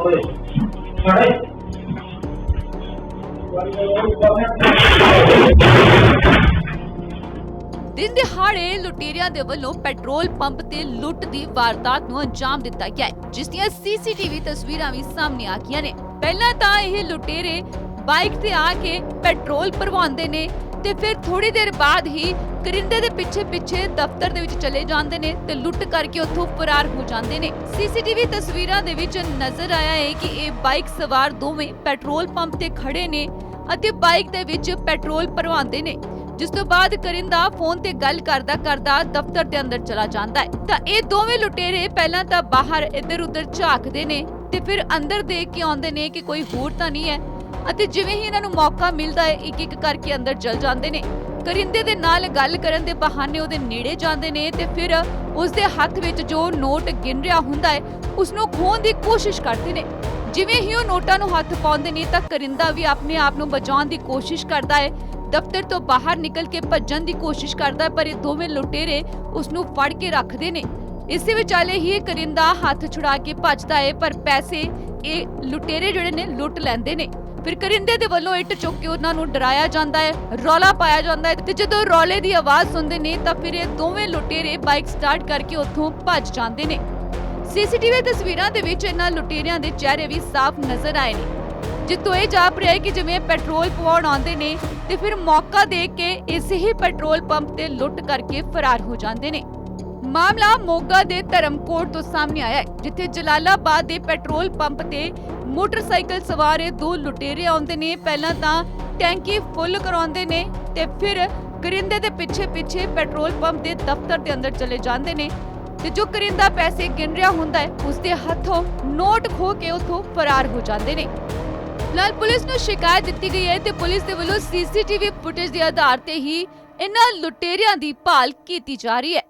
ਓਏ ਖੜੇ ਦਿਨ ਦਿਹਾੜੇ ਲੁਟੇਰਿਆਂ ਦੇ ਵੱਲੋਂ ਪੈਟਰੋਲ ਪੰਪ ਤੇ ਲੁੱਟ ਦੀ ਵਾਰਦਾਤ ਨੂੰ ਅੰਜਾਮ ਦਿੱਤਾ ਗਿਆ ਹੈ, ਜਿਸ ਦੀਆਂ ਸੀਸੀਟੀਵੀ ਤਸਵੀਰਾਂ ਵੀ ਸਾਹਮਣੇ ਆ ਗਈਆਂ ਨੇ। ਪਹਿਲਾਂ ਤਾਂ ਇਹ ਲੁਟੇਰੇ ਬਾਈਕ ਤੇ ਆ ਕੇ ਪੈਟਰੋਲ ਭਰਵਾਉਂਦੇ ਨੇ ਤੇ ਫਿਰ ਥੋੜੀ ਦੇਰ ਬਾਅਦ ਹੀ ਕਰਿੰਦੇ ਦੇ ਪਿੱਛੇ ਪਿੱਛੇ ਦਫ਼ਤਰ ਦੇ ਵਿੱਚ ਚਲੇ ਜਾਂਦੇ ਨੇ ਤੇ ਲੁੱਟ ਕਰਕੇ ਉੱਥੋਂ ਫਰਾਰ ਹੋ ਜਾਂਦੇ ਨੇ। ਸੀਸੀਟੀਵੀ ਤਸਵੀਰਾਂ ਦੇ ਵਿੱਚ ਨਜ਼ਰ ਆਇਆ ਹੈ ਕਿ ਇਹ ਬਾਈਕ ਸਵਾਰ ਦੋਵੇਂ ਪੈਟਰੋਲ ਪੰਪ ਤੇ ਖੜੇ ਨੇ ਅਤੇ ਬਾਈਕ ਦੇ ਵਿੱਚ ਪੈਟਰੋਲ ਭਰਵਾਉਂਦੇ ਨੇ। ਜਿਸ ਤੋਂ ਬਾਅਦ ਕਰਿੰਦਾ ਫੋਨ ਤੇ ਗੱਲ ਕਰਦਾ ਕਰਦਾ ਦਫ਼ਤਰ ਦੇ ਅੰਦਰ ਚਲਾ ਜਾਂਦਾ ਹੈ। ਤਾਂ ਇਹ ਦੋਵੇਂ ਲੁਟੇਰੇ ਪਹਿਲਾਂ ਤਾਂ ਬਾਹਰ ਇੱਧਰ ਉੱਧਰ ਝਾਕਦੇ ਨੇ ਤੇ ਫਿਰ ਅੰਦਰ ਦੇਖ ਕੇ ਆਉਂਦੇ ਨੇ ਕਿ ਕੋਈ ਹੋਰ ਤਾਂ ਨਹੀਂ ਹੈ ਅਤੇ ਜਿਵੇਂ ਹੀ ਇਹਨਾਂ ਨੂੰ ਮੌਕਾ ਮਿਲਦਾ ਹੈ ਇੱਕ ਇੱਕ ਕਰਕੇ ਅੰਦਰ ਚਲ ਜਾਂਦੇ ਨੇ। ਕਰਿੰਦੇ ਦੇ ਨਾਲ ਗੱਲ ਕਰਨ ਦੇ ਬਹਾਨੇ ਉਹਦੇ ਨੇੜੇ ਜਾਂਦੇ ਨੇ ਤੇ ਫਿਰ ਉਸ ਦੇ ਹੱਥ ਵਿੱਚ ਜੋ ਨੋਟ ਗਿਣ ਰਿਹਾ ਹੁੰਦਾ ਹੈ ਉਸ ਨੂੰ ਖੋਹਣ ਦੀ ਕੋਸ਼ਿਸ਼ ਕਰਦੇ ਨੇ। ਜਿਵੇਂ ਹੀ ਉਹ ਨੋਟਾਂ ਨੂੰ ਹੱਥ ਪਾਉਂਦੇ ਨੇ ਤਾਂ ਕਰਿੰਦਾ ਵੀ ਆਪਣੇ ਆਪ ਨੂੰ ਬਚਾਉਣ ਦੀ ਕੋਸ਼ਿਸ਼ ਕਰਦਾ ਹੈ। ਦਫ਼ਤਰ ਤੋਂ ਬਾਹਰ ਨਿਕਲ ਕੇ ਭੱਜਣ ਦੀ ਕੋਸ਼ਿਸ਼ ਕਰਦਾ ਹੈ, ਪਰ ਇਹ ਦੋਵੇਂ ਲੁਟੇਰੇ ਉਸ ਨੂੰ ਫੜ ਕੇ ਰੱਖਦੇ ਨੇ। ਇਸੇ ਵਿਚਾਲੇ ਹੀ ਕਰਿੰਦਾ ਹੱਥ ਛੁਡਾ ਕੇ ਭੱਜਦਾ ਹੈ, ਪਰ ਪੈਸੇ ਇਹ ਲੁਟੇਰੇ ਜਿਹੜੇ ਨੇ ਲੁੱਟ ਲੈਂਦੇ ਨੇ। ਫਿਰ ਕਰਿੰਦੇ ਦੇ ਵੱਲੋਂ ਇੱਟ ਚੁੱਕ ਕੇ ਉਹਨਾਂ ਨੂੰ ਡਰਾਇਆ ਜਾਂਦਾ ਹੈ, ਰੌਲਾ ਪਾਇਆ ਜਾਂਦਾ ਹੈ ਤੇ ਜਦੋਂ ਰੌਲੇ ਦੀ ਆਵਾਜ਼ ਸੁਣਦੇ ਨੇ ਤਾਂ ਫਿਰ ਇਹ ਦੋਵੇਂ ਲੁਟੇਰੇ ਬਾਈਕ ਸਟਾਰਟ ਕਰਕੇ ਉੱਥੋਂ ਭੱਜ ਜਾਂਦੇ ਨੇ। ਸੀਸੀਟੀਵੀ ਤਸਵੀਰਾਂ ਦੇ ਵਿੱਚ ਇਹਨਾਂ ਲੁਟੇਰਿਆਂ ਦੇ ਚਿਹਰੇ ਵੀ ਸਾਫ਼ ਨਜ਼ਰ ਆਏ ਨੇ ਜਿੱਤੋਂ ਇਹ ਜਾਪ ਰਿਹਾ ਹੈ ਕਿ ਜਿਵੇਂ ਪੈਟਰੋਲ ਪਵਾਉਣ ਆਉਂਦੇ ਨੇ ਤੇ ਫਿਰ ਮੌਕਾ ਦੇਖ ਕੇ ਇਸੇ ਹੀ ਪੈਟਰੋਲ ਪੰਪ ਤੇ ਲੁੱਟ ਕਰਕੇ ਫਰਾਰ ਹੋ ਜਾਂਦੇ ਨੇ। ਮਾਮਲਾ ਮੋਗਾ ਦੇ ਧਰਮਕੋਟ ਤੋਂ ਸਾਹਮਣੇ ਆਇਆ ਹੈ, ਜਿੱਥੇ ਜਲਾਲਾਬਾਦ ਦੇ ਪੈਟਰੋਲ ਪੰਪ ਤੇ ਮੋਟਰਸਾਈਕਲ ਸਵਾਰ ਦੋ ਲੁਟੇਰੇ ਆਉਂਦੇ ਨੇ। ਪਹਿਲਾਂ ਤਾਂ ਟੈਂਕੀ ਫੁੱਲ ਕਰਾਉਂਦੇ ਨੇ ਤੇ ਫਿਰ ਕਰਿੰਦੇ ਦੇ ਪਿੱਛੇ ਪਿੱਛੇ ਪੈਟਰੋਲ ਪੰਪ ਦੇ ਦਫ਼ਤਰ ਦੇ ਅੰਦਰ ਚਲੇ ਜਾਂਦੇ ਨੇ ਤੇ ਜੋ ਕਰਿੰਦਾ ਪੈਸੇ ਗਿਣ ਰਿਹਾ ਹੁੰਦਾ ਹੈ ਉਸ ਦੇ ਹੱਥੋਂ ਨੋਟ ਖੋ ਕੇ ਉਥੋਂ ਫਰਾਰ ਹੋ ਜਾਂਦੇ ਨੇ। ਫਿਲਹਾਲ ਪੁਲਿਸ ਨੂੰ ਸ਼ਿਕਾਇਤ ਦਿੱਤੀ ਗਈ ਹੈ ਤੇ ਪੁਲਿਸ ਦੇ ਵੱਲੋਂ ਸੀਸੀਟੀਵੀ ਫੁਟੇਜ ਦੇ ਆਧਾਰ ਤੇ ਹੀ ਇਹਨਾਂ ਲੁਟੇਰਿਆਂ ਦੀ ਭਾਲ ਕੀਤੀ ਜਾ ਰਹੀ ਹੈ।